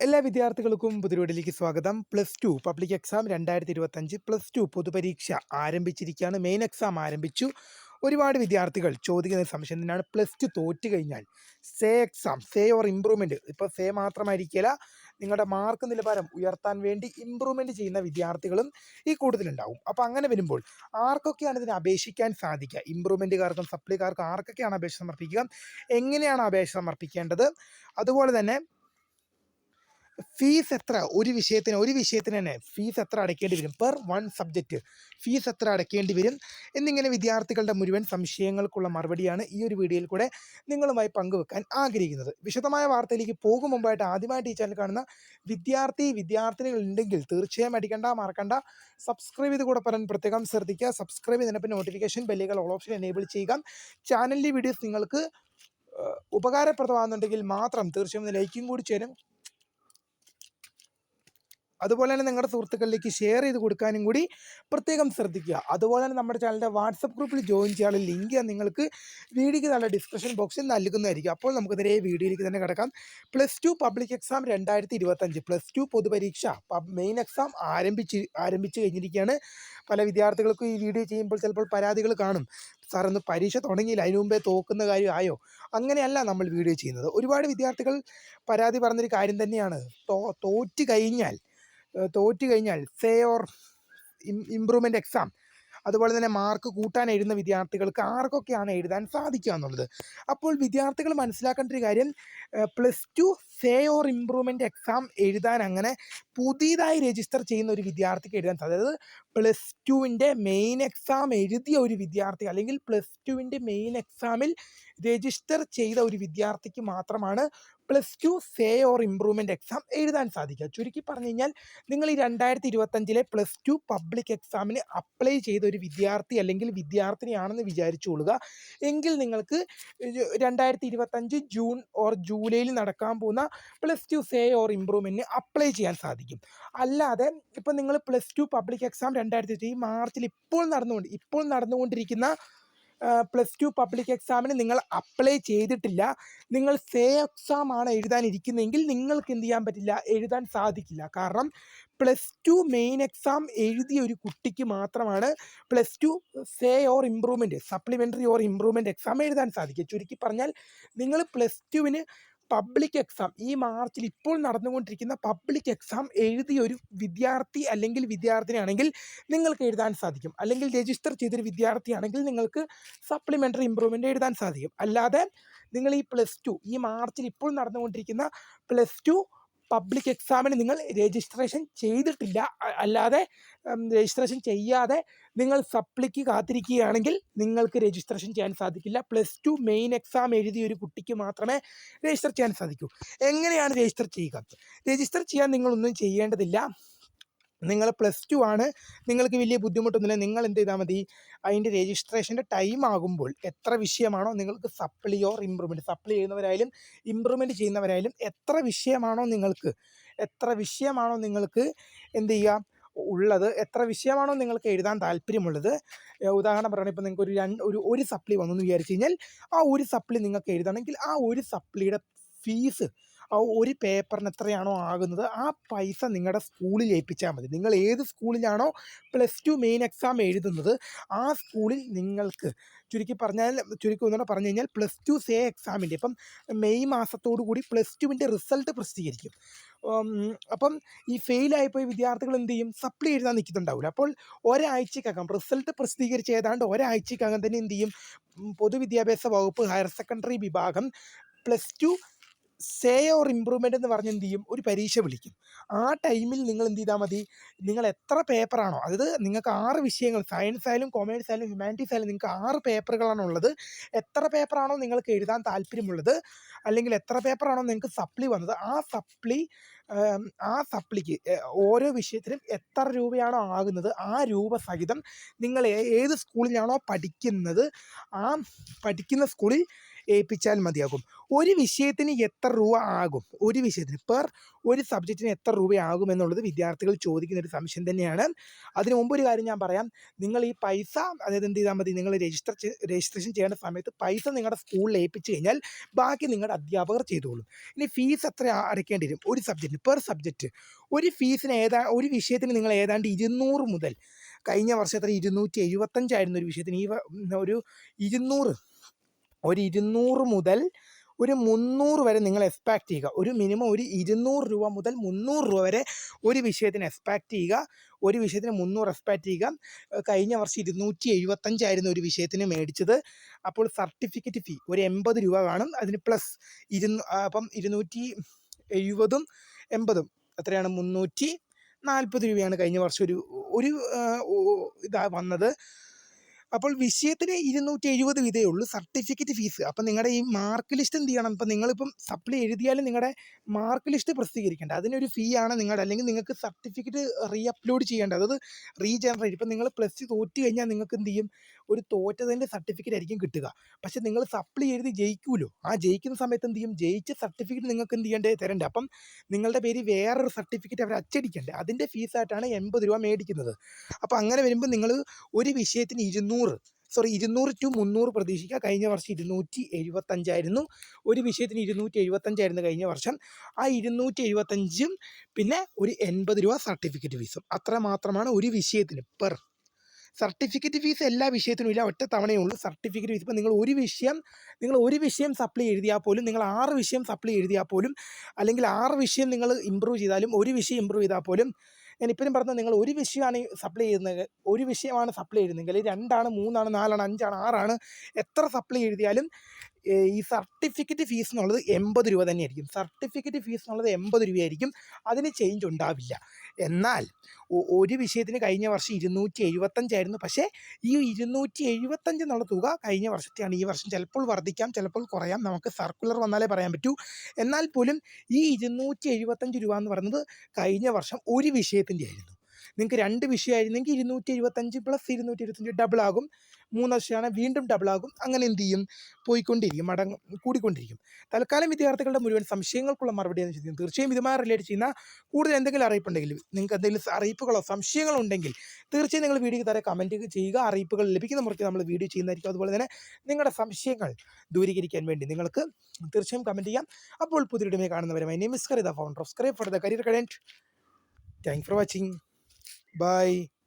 എല്ലാ വിദ്യാർത്ഥികൾക്കും പുതിരോടിലേക്ക് സ്വാഗതം. പ്ലസ് ടു പബ്ലിക് എക്സാം രണ്ടായിരത്തി ഇരുപത്തഞ്ച് പ്ലസ് ടു പൊതുപരീക്ഷ ആരംഭിച്ചിരിക്കുകയാണ്. മെയിൻ എക്സാം ആരംഭിച്ചു. ഒരുപാട് വിദ്യാർത്ഥികൾ ചോദിക്കുന്ന സംശയം തന്നെയാണ്. പ്ലസ് ടു തോറ്റു കഴിഞ്ഞാൽ say exam say or improvement ഇപ്പോൾ സേ മാത്രമായിരിക്കില്ല നിങ്ങളുടെ മാർക്ക് നിലവാരം ഉയർത്താൻ വേണ്ടി ഇമ്പ്രൂവ്മെന്റ് ചെയ്യുന്ന വിദ്യാർത്ഥികളും ഈ കൂട്ടത്തിലുണ്ടാവും. അപ്പോൾ അങ്ങനെ വരുമ്പോൾ ആർക്കൊക്കെയാണ് ഇതിന് അപേക്ഷിക്കാൻ സാധിക്കുക? ഇമ്പ്രൂവ്മെന്റുകാർക്കും സപ്ലൈക്കാർക്കും ആർക്കൊക്കെയാണ് അപേക്ഷ സമർപ്പിക്കുക? എങ്ങനെയാണ് അപേക്ഷ സമർപ്പിക്കേണ്ടത്? അതുപോലെ തന്നെ ഫീസ് എത്ര? ഒരു വിഷയത്തിന് ഒരു വിഷയത്തിന് തന്നെ ഫീസ് എത്ര അടയ്ക്കേണ്ടി വരും? പെർ വൺ സബ്ജക്റ്റ് ഫീസ് എത്ര അടയ്ക്കേണ്ടി വരും? എന്നിങ്ങനെ വിദ്യാർത്ഥികളുടെ മുഴുവൻ സംശയങ്ങൾക്കുള്ള മറുപടിയാണ് ഈ ഒരു വീഡിയോയിൽ കൂടെ നിങ്ങളുമായി പങ്കുവെക്കാൻ ആഗ്രഹിക്കുന്നത്. വിശദമായ വാർത്തയിലേക്ക് പോകും മുമ്പായിട്ട് ആദ്യമായിട്ട് ഈ ചാനൽ കാണുന്ന വിദ്യാർത്ഥി വിദ്യാർത്ഥിനികൾ ഉണ്ടെങ്കിൽ തീർച്ചയായും അടിക്കണ്ട മറക്കണ്ട. സബ്സ്ക്രൈബ് ചെയ്ത് കൂടെ പറയാൻ പ്രത്യേകം ശ്രദ്ധിക്കുക. സബ്സ്ക്രൈബ് ചെയ്തതിനൊപ്പം നോട്ടിഫിക്കേഷൻ ബെല്ലുകൾ ഓൾ ഓപ്ഷൻ എനേബിൾ ചെയ്യുക. ചാനലിലെ വീഡിയോസ് നിങ്ങൾക്ക് ഉപകാരപ്രദമാകുന്നുണ്ടെങ്കിൽ മാത്രം തീർച്ചയായും ലൈക്കും കൂടി ചേരും. അതുപോലെ തന്നെ നിങ്ങളുടെ സുഹൃത്തുക്കളിലേക്ക് ഷെയർ ചെയ്ത് കൊടുക്കാനും കൂടി പ്രത്യേകം ശ്രദ്ധിക്കുക. അതുപോലെ തന്നെ നമ്മുടെ ചാനലിന്റെ വാട്സപ്പ് ഗ്രൂപ്പിൽ ജോയിൻ ചെയ്യാനുള്ള ലിങ്ക് നിങ്ങൾക്ക് വീഡിയോയ്ക്ക് നല്ല ഡിസ്ക്രിപ്ഷൻ ബോക്സിൽ നൽകുന്നതായിരിക്കും. അപ്പോൾ നമുക്ക് നേരെ വീഡിയോയിലേക്ക് തന്നെ കിടക്കാം. പ്ലസ് ടു പബ്ലിക് എക്സാം രണ്ടായിരത്തി ഇരുപത്തഞ്ച് പ്ലസ് ടു പൊതുപരീക്ഷ മെയിൻ എക്സാം ആരംഭിച്ച് ആരംഭിച്ചു കഴിഞ്ഞിരിക്കുകയാണ് പല വിദ്യാർത്ഥികൾക്കും ഈ വീഡിയോ ചെയ്യുമ്പോൾ ചിലപ്പോൾ പരാതികൾ കാണും. സാർ ഒന്ന് പരീക്ഷ തുടങ്ങിയില്ല. അതിനു മുമ്പേ തോക്കുന്ന കാര്യം ആയോ? അങ്ങനെയല്ല നമ്മൾ വീഡിയോ ചെയ്യുന്നത്. ഒരുപാട് വിദ്യാർത്ഥികൾ പരാതി പറഞ്ഞൊരു കാര്യം തന്നെയാണ്. തോറ്റ് കഴിഞ്ഞാൽ തോറ്റ് കഴിഞ്ഞാൽ സേ ഓർ ഇമ്പ്രൂവ്മെന്റ് എക്സാം അതുപോലെ തന്നെ മാർക്ക് കൂട്ടാൻ എഴുതുന്ന വിദ്യാർത്ഥികൾക്ക് ആർക്കൊക്കെയാണ് എഴുതാൻ സാധിക്കുക എന്നുള്ളത്? അപ്പോൾ വിദ്യാർത്ഥികൾ മനസ്സിലാക്കേണ്ട ഒരു കാര്യം plus two say or improvement exam എഴുതാൻ അങ്ങനെ പുതിയതായി രജിസ്റ്റർ ചെയ്യുന്ന ഒരു വിദ്യാർത്ഥിക്ക് എഴുതാൻ സാധിക്കും. അതായത് പ്ലസ് ടുവിന്റെ മെയിൻ എക്സാം എഴുതിയ ഒരു വിദ്യാർത്ഥി അല്ലെങ്കിൽ പ്ലസ് ടുവിന്റെ മെയിൻ എക്സാമിൽ രജിസ്റ്റർ ചെയ്ത ഒരു വിദ്യാർത്ഥിക്ക് മാത്രമാണ് plus two say or improvement exam എഴുതാൻ സാധിക്കുക. ചുരുക്കി പറഞ്ഞു കഴിഞ്ഞാൽ നിങ്ങൾ ഈ രണ്ടായിരത്തി ഇരുപത്തഞ്ചിലെ പ്ലസ് ടു പബ്ലിക് എക്സാമിന് അപ്ലൈ ചെയ്ത ഒരു വിദ്യാർത്ഥി അല്ലെങ്കിൽ വിദ്യാർത്ഥിനിയാണെന്ന് വിചാരിച്ചുകൊള്ളുക എങ്കിൽ നിങ്ങൾക്ക് രണ്ടായിരത്തി ഇരുപത്തഞ്ച് ജൂൺ ഓർ ജൂലൈയിൽ നടക്കാൻ പോകുന്ന പ്ലസ് ടു സേ ഓർ ഇമ്പ്രൂവ്മെന്റിന് അപ്ലൈ ചെയ്യാൻ സാധിക്കും. അല്ലാതെ ഇപ്പം നിങ്ങൾ പ്ലസ് ടു പബ്ലിക് എക്സാം രണ്ടായിരത്തി ഈ മാർച്ചിൽ ഇപ്പോൾ നടന്നുകൊണ്ട് ഇപ്പോൾ നടന്നുകൊണ്ടിരിക്കുന്ന പ്ലസ് ടു പബ്ലിക് എക്സാമിന് നിങ്ങൾ അപ്ലൈ ചെയ്തിട്ടില്ല. നിങ്ങൾ സേ എക്സാം ആണ് എഴുതാനിരിക്കുന്നതെങ്കിൽ നിങ്ങൾക്ക് എന്ത് ചെയ്യാൻ പറ്റില്ല? എഴുതാൻ സാധിക്കില്ല. കാരണം പ്ലസ് ടു മെയിൻ എക്സാം എഴുതിയ ഒരു കുട്ടിക്ക് മാത്രമാണ് plus two say or improvement supplementary or improvement exam എഴുതാൻ സാധിക്കുക. ചുരുക്കി പറഞ്ഞാൽ നിങ്ങൾ പ്ലസ് ടുവിന് പബ്ലിക് എക്സാം ഈ മാർച്ചിൽ ഇപ്പോൾ നടന്നുകൊണ്ടിരിക്കുന്ന പബ്ലിക് എക്സാം എഴുതിയ ഒരു വിദ്യാർത്ഥി അല്ലെങ്കിൽ വിദ്യാർത്ഥിനിയാണെങ്കിൽ നിങ്ങൾക്ക് എഴുതാൻ സാധിക്കും. അല്ലെങ്കിൽ രജിസ്റ്റർ ചെയ്തൊരു വിദ്യാർത്ഥിയാണെങ്കിൽ നിങ്ങൾക്ക് സപ്ലിമെന്ററി ഇമ്പ്രൂവ്മെന്റ് എഴുതാൻ സാധിക്കും. അല്ലാതെ നിങ്ങൾ ഈ പ്ലസ് ടു ഈ മാർച്ചിൽ ഇപ്പോൾ നടന്നുകൊണ്ടിരിക്കുന്ന പ്ലസ് ടു പബ്ലിക് എക്സാമിന് നിങ്ങൾ രജിസ്ട്രേഷൻ ചെയ്തിട്ടില്ല. അല്ലാതെ രജിസ്ട്രേഷൻ ചെയ്യാതെ നിങ്ങൾ സപ്ലിക്ക് കാത്തിരിക്കുകയാണെങ്കിൽ നിങ്ങൾക്ക് രജിസ്ട്രേഷൻ ചെയ്യാൻ സാധിക്കില്ല. പ്ലസ് ടു മെയിൻ എക്സാം എഴുതിയ ഒരു കുട്ടിക്ക് മാത്രമേ രജിസ്റ്റർ ചെയ്യാൻ സാധിക്കൂ. എങ്ങനെയാണ് രജിസ്റ്റർ ചെയ്യുക? രജിസ്റ്റർ ചെയ്യാൻ നിങ്ങളൊന്നും ചെയ്യേണ്ടതില്ല. നിങ്ങൾ പ്ലസ് ടു ആണ്. നിങ്ങൾക്ക് വലിയ ബുദ്ധിമുട്ടൊന്നുമില്ല. നിങ്ങൾ എന്ത് ചെയ്താൽ മതി അതിന്റെ രജിസ്ട്രേഷന്റെ ടൈം ആകുമ്പോൾ എത്ര വിഷയമാണോ നിങ്ങൾക്ക് സപ്ലി ഓർ ഇമ്പ്രൂവ്മെന്റ് സപ്ലി ചെയ്യുന്നവരായാലും ഇമ്പ്രൂവ്മെന്റ് ചെയ്യുന്നവരായാലും എത്ര വിഷയമാണോ നിങ്ങൾക്ക് എത്ര വിഷയമാണോ നിങ്ങൾക്ക് എന്ത് ചെയ്യുക ഉള്ളത് എത്ര വിഷയമാണോ നിങ്ങൾക്ക് എഴുതാൻ താല്പര്യമുള്ളത്. ഉദാഹരണം പറയുകയാണെങ്കിൽ ഇപ്പോൾ നിങ്ങൾക്ക് ഒരു രണ്ട് ഒരു ഒരു സപ്ലി വന്നു എന്ന് വിചാരിച്ചു കഴിഞ്ഞാൽ ആ ഒരു സപ്ലി നിങ്ങൾക്ക് എഴുതണമെങ്കിൽ ആ ഒരു സപ്ലിയുടെ ഫീസ് ഒരു പേപ്പറിന് എത്രയാണോ ആകുന്നത് ആ പൈസ നിങ്ങളുടെ സ്കൂളിൽ ഏൽപ്പിച്ചാൽ മതി. നിങ്ങൾ ഏത് സ്കൂളിലാണോ പ്ലസ് ടു മെയിൻ എക്സാം എഴുതുന്നത് ആ സ്കൂളിൽ നിങ്ങൾക്ക് ചുരുക്കി പറഞ്ഞാൽ ചുരുക്കി ഒന്നുകൂടെ പറഞ്ഞു കഴിഞ്ഞാൽ പ്ലസ് ടു സേ എക്സാമിന്റെ ഇപ്പം മെയ് മാസത്തോടു കൂടി പ്ലസ് ടുവിന്റെ റിസൾട്ട് പ്രസിദ്ധീകരിക്കും. അപ്പം ഈ ഫെയിലായിപ്പോയി വിദ്യാർത്ഥികൾ എന്ത് ചെയ്യും? സപ്ലി എഴുതാൻ നിൽക്കുന്നുണ്ടാവില്ല അപ്പോൾ ഒരാഴ്ചക്കകം റിസൾട്ട് പ്രസിദ്ധീകരിച്ച് ഏതാണ്ട് ഒരാഴ്ചക്കകം തന്നെ എന്ത് ചെയ്യും? പൊതുവിദ്യാഭ്യാസ വകുപ്പ് ഹയർ സെക്കൻഡറി വിഭാഗം plus two say or improvement എന്ന് പറഞ്ഞ് എന്ത് ചെയ്യും? ഒരു പരീക്ഷ വിളിക്കും. ആ ടൈമിൽ നിങ്ങൾ എന്ത് ചെയ്താൽ മതി? നിങ്ങൾ എത്ര പേപ്പറാണോ അതായത് നിങ്ങൾക്ക് ആറ് വിഷയങ്ങൾ സയൻസ് ആയാലും കൊമേഴ്സ് ആയാലും ഹ്യൂമാനിറ്റീസ് ആയാലും നിങ്ങൾക്ക് ആറ് പേപ്പറുകളാണ് ഉള്ളത്. എത്ര പേപ്പറാണോ നിങ്ങൾക്ക് എഴുതാൻ താല്പര്യമുള്ളത്? അല്ലെങ്കിൽ എത്ര പേപ്പറാണോ നിങ്ങൾക്ക് സപ്ലി വന്നത്? ആ സപ്ലി ആം, സപ്ലിക്ക് ഓരോ വിഷയത്തിനും എത്ര രൂപയാണോ ആകുന്നത്? ആ രൂപ സഹിതം നിങ്ങൾ ഏത് സ്കൂളിലാണോ പഠിക്കുന്നത്? ആ പഠിക്കുന്ന സ്കൂളിൽ ഏൽപ്പിച്ചാൽ മതിയാകും. ഒരു വിഷയത്തിന് എത്ര രൂപ ആകും? ഒരു വിഷയത്തിന് പെർ ഒരു സബ്ജക്റ്റിന് എത്ര രൂപയാകും എന്നുള്ളത് വിദ്യാർത്ഥികൾ ചോദിക്കുന്ന ഒരു സംശയം തന്നെയാണ്. അതിന് മുമ്പ് ഒരു കാര്യം ഞാൻ പറയാം. നിങ്ങൾ ഈ പൈസ അതായത് എന്ത് ചെയ്താൽ മതി? നിങ്ങൾ രജിസ്റ്റർ രജിസ്ട്രേഷൻ ചെയ്യേണ്ട സമയത്ത് പൈസ നിങ്ങളുടെ സ്കൂളിൽ ഏൽപ്പിച്ചു കഴിഞ്ഞാൽ ബാക്കി നിങ്ങളുടെ അധ്യാപകർ ചെയ്തോളും. ഇനി ഫീസ് എത്ര അടയ്ക്കേണ്ടി വരും? ഒരു സബ്ജക്റ്റിന് പെർ സബ്ജക്റ്റ് ഒരു ഫീസിന് ഏതാ ഒരു വിഷയത്തിന് നിങ്ങൾ ഏതാണ്ട് ഇരുന്നൂറ് മുതൽ കഴിഞ്ഞ വർഷത്തിൽ ഇരുന്നൂറ്റി എഴുപത്തഞ്ചായിരുന്നു ഒരു വിഷയത്തിന് ഈ ഒരു ഇരുന്നൂറ് ഒരു ഇരുന്നൂറ് മുതൽ ഒരു മുന്നൂറ് വരെ നിങ്ങൾ എക്സ്പെക്റ്റ് ചെയ്യുക. ഒരു മിനിമം ഒരു ഇരുന്നൂറ് രൂപ മുതൽ മുന്നൂറ് രൂപ വരെ ഒരു വിഷയത്തിന് എക്സ്പെക്റ്റ് ചെയ്യുക. ഒരു വിഷയത്തിന് മുന്നൂറ് എക്സ്പെക്റ്റ് ചെയ്യുക. കഴിഞ്ഞ വർഷം ഇരുന്നൂറ്റി എഴുപത്തഞ്ചായിരുന്നു ഒരു വിഷയത്തിന് മേടിച്ചത്. അപ്പോൾ സർട്ടിഫിക്കറ്റ് ഫീ ഒരു എൺപത് രൂപ കാണും അതിന് പ്ലസ് ഇരുന്നൂ അപ്പം ഇരുന്നൂറ്റി എഴുപതും എൺപതും എത്രയാണ് മുന്നൂറ്റി നാൽപ്പത് രൂപയാണ് കഴിഞ്ഞ വർഷം ഒരു ഒരു ഇതാ വന്നത്. അപ്പോൾ വിഷയത്തിന് ഇരുന്നൂറ്റി എഴുപത് വീതേ ഉള്ളൂ സർട്ടിഫിക്കറ്റ് ഫീസ് അപ്പം നിങ്ങളുടെ ഈ മാർക്ക് ലിസ്റ്റ് എന്ത് ചെയ്യണം? ഇപ്പം നിങ്ങളിപ്പം സപ്ലൈ എഴുതിയാലും നിങ്ങളുടെ മാർക്ക് ലിസ്റ്റ് പ്രസിദ്ധീകരിക്കേണ്ട. അതിനൊരു ഫീ ആണ് നിങ്ങളുടെ അല്ലെങ്കിൽ നിങ്ങൾക്ക് സർട്ടിഫിക്കറ്റ് റീ അപ്ലോഡ് ചെയ്യേണ്ടത് അത് റീജനറേറ്റ് ഇപ്പം നിങ്ങൾ പ്ലസ് ടു തോറ്റ് കഴിഞ്ഞാൽ നിങ്ങൾക്ക് എന്ത് ചെയ്യും? ഒരു തോറ്റതിന്റെ സർട്ടിഫിക്കറ്റ് ആയിരിക്കും കിട്ടുക. പക്ഷേ നിങ്ങൾ സപ്ലി എഴുതി ജയിക്കുമല്ലോ ആ ജയിക്കുന്ന സമയത്ത് എന്ത് ചെയ്യും? ജയിച്ച സർട്ടിഫിക്കറ്റ് നിങ്ങൾക്ക് എന്ത് ചെയ്യേണ്ടത് തരണ്ടേ. അപ്പം നിങ്ങളുടെ പേര് വേറൊരു സർട്ടിഫിക്കറ്റ് അവർ അച്ചടിക്കണ്ടേ? അതിന്റെ ഫീസായിട്ടാണ് എൺപത് രൂപ മേടിക്കുന്നത്. അപ്പോൾ അങ്ങനെ വരുമ്പോൾ നിങ്ങൾ ഒരു വിഷയത്തിന് ഇരുന്നൂറ് സോറി ഇരുന്നൂറ് ടു മുന്നൂറ് പ്രതീക്ഷിക്കുക. കഴിഞ്ഞ വർഷം ഇരുന്നൂറ്റി എഴുപത്തഞ്ചായിരുന്നു ഒരു വിഷയത്തിന് ഇരുന്നൂറ്റി എഴുപത്തഞ്ചായിരുന്നു കഴിഞ്ഞ വർഷം. ആ ഇരുന്നൂറ്റി എഴുപത്തഞ്ചും പിന്നെ ഒരു എൺപത് രൂപ സർട്ടിഫിക്കറ്റ് ഫീസും അത്ര മാത്രമാണ് ഒരു വിഷയത്തിന് പെർ സർട്ടിഫിക്കറ്റ് ഫീസ് എല്ലാ വിഷയത്തിനും ഇല്ല. ഒറ്റ തവണയേ ഉള്ളൂ സർട്ടിഫിക്കറ്റ് ഫീസ് ഇപ്പം നിങ്ങൾ ഒരു വിഷയം നിങ്ങൾ ഒരു വിഷയം സപ്ലൈ എഴുതിയാൽ പോലും നിങ്ങൾ ആറ് വിഷയം സപ്ലൈ എഴുതിയാൽ പോലും അല്ലെങ്കിൽ ആറ് വിഷയം നിങ്ങൾ ഇമ്പ്രൂവ് ചെയ്താലും ഒരു വിഷയം ഇമ്പ്രൂവ് ചെയ്താൽ പോലും ഞാൻ ഇപ്പോഴും പറഞ്ഞത് നിങ്ങൾ ഒരു വിഷയമാണ് സപ്ലൈ ചെയ്യുന്നത് ഒരു വിഷയമാണ് സപ്ലൈ ചെയ്യുന്നതെങ്കിൽ രണ്ടാണ് മൂന്നാണ് നാലാണ് അഞ്ചാണ് ആറാണ് എത്ര സപ്ലൈ എഴുതിയാലും ഈ സർട്ടിഫിക്കറ്റ് ഫീസ് എന്നുള്ളത് എൺപത് രൂപ തന്നെയായിരിക്കും. സർട്ടിഫിക്കറ്റ് ഫീസ് എന്നുള്ളത് എൺപത് രൂപയായിരിക്കും. അതിന് ചേഞ്ച് ഉണ്ടാവില്ല. എന്നാൽ ഒരു വിഷയത്തിന് കഴിഞ്ഞ വർഷം ഇരുന്നൂറ്റി എഴുപത്തഞ്ചായിരുന്നു പക്ഷേ ഈ ഇരുന്നൂറ്റി എഴുപത്തഞ്ച് എന്നുള്ള തുക കഴിഞ്ഞ വർഷത്തെയാണ്. ഈ വർഷം ചിലപ്പോൾ വർദ്ധിക്കാം ചിലപ്പോൾ കുറയാം. നമുക്ക് സർക്കുലർ വന്നാലേ പറയാൻ പറ്റൂ. എന്നാൽ പോലും ഈ ഇരുന്നൂറ്റി എഴുപത്തഞ്ച് രൂപ എന്ന് പറയുന്നത് കഴിഞ്ഞ വർഷം ഒരു വിഷയത്തിന്റെ ആയിരുന്നു നിങ്ങൾക്ക് രണ്ട് വിഷയമായിരുന്നെങ്കിൽ ഇരുന്നൂറ്റി എഴുപത്തഞ്ച് പ്ലസ് ഇരുന്നൂറ്റി എഴുപത്തഞ്ച് ഡബിൾ ആകും. മൂന്ന് വർഷമാണ് വീണ്ടും ഡബിൾ ആകും. അങ്ങനെ എന്ത് ചെയ്യും? പോയിക്കൊണ്ടിരിക്കും മടങ്ങ് കൂടിക്കൊണ്ടിരിക്കും. തൽക്കാലം വിദ്യാർത്ഥികളുടെ മുഴുവൻ സംശയങ്ങൾക്കുള്ള മറുപടി എന്ന് ചോദിക്കും തീർച്ചയായും ഇതുമായി റിലേറ്റ് ചെയ്യുന്ന കൂടുതൽ എന്തെങ്കിലും അറിയിപ്പുണ്ടെങ്കിൽ നിങ്ങൾക്ക് എന്തെങ്കിലും അറിയിപ്പുകളോ സംശയങ്ങളോ ഉണ്ടെങ്കിൽ തീർച്ചയായും നിങ്ങൾ വീഡിയോ തരാം കമന്റ് ചെയ്യുക. അറിയിപ്പുകൾ ലഭിക്കുന്ന മുറയ്ക്ക് നമ്മൾ വീഡിയോ ചെയ്യുന്നതായിരിക്കും. അതുപോലെ തന്നെ നിങ്ങളുടെ സംശയങ്ങൾ ദൂരീകരിക്കാൻ വേണ്ടി നിങ്ങൾക്ക് തീർച്ചയായും കമന്റ് ചെയ്യാം. അപ്പോൾ പുതിയ കാണുന്നവരെ my name the founder of Scribe for the career cadent thank for watching Bye.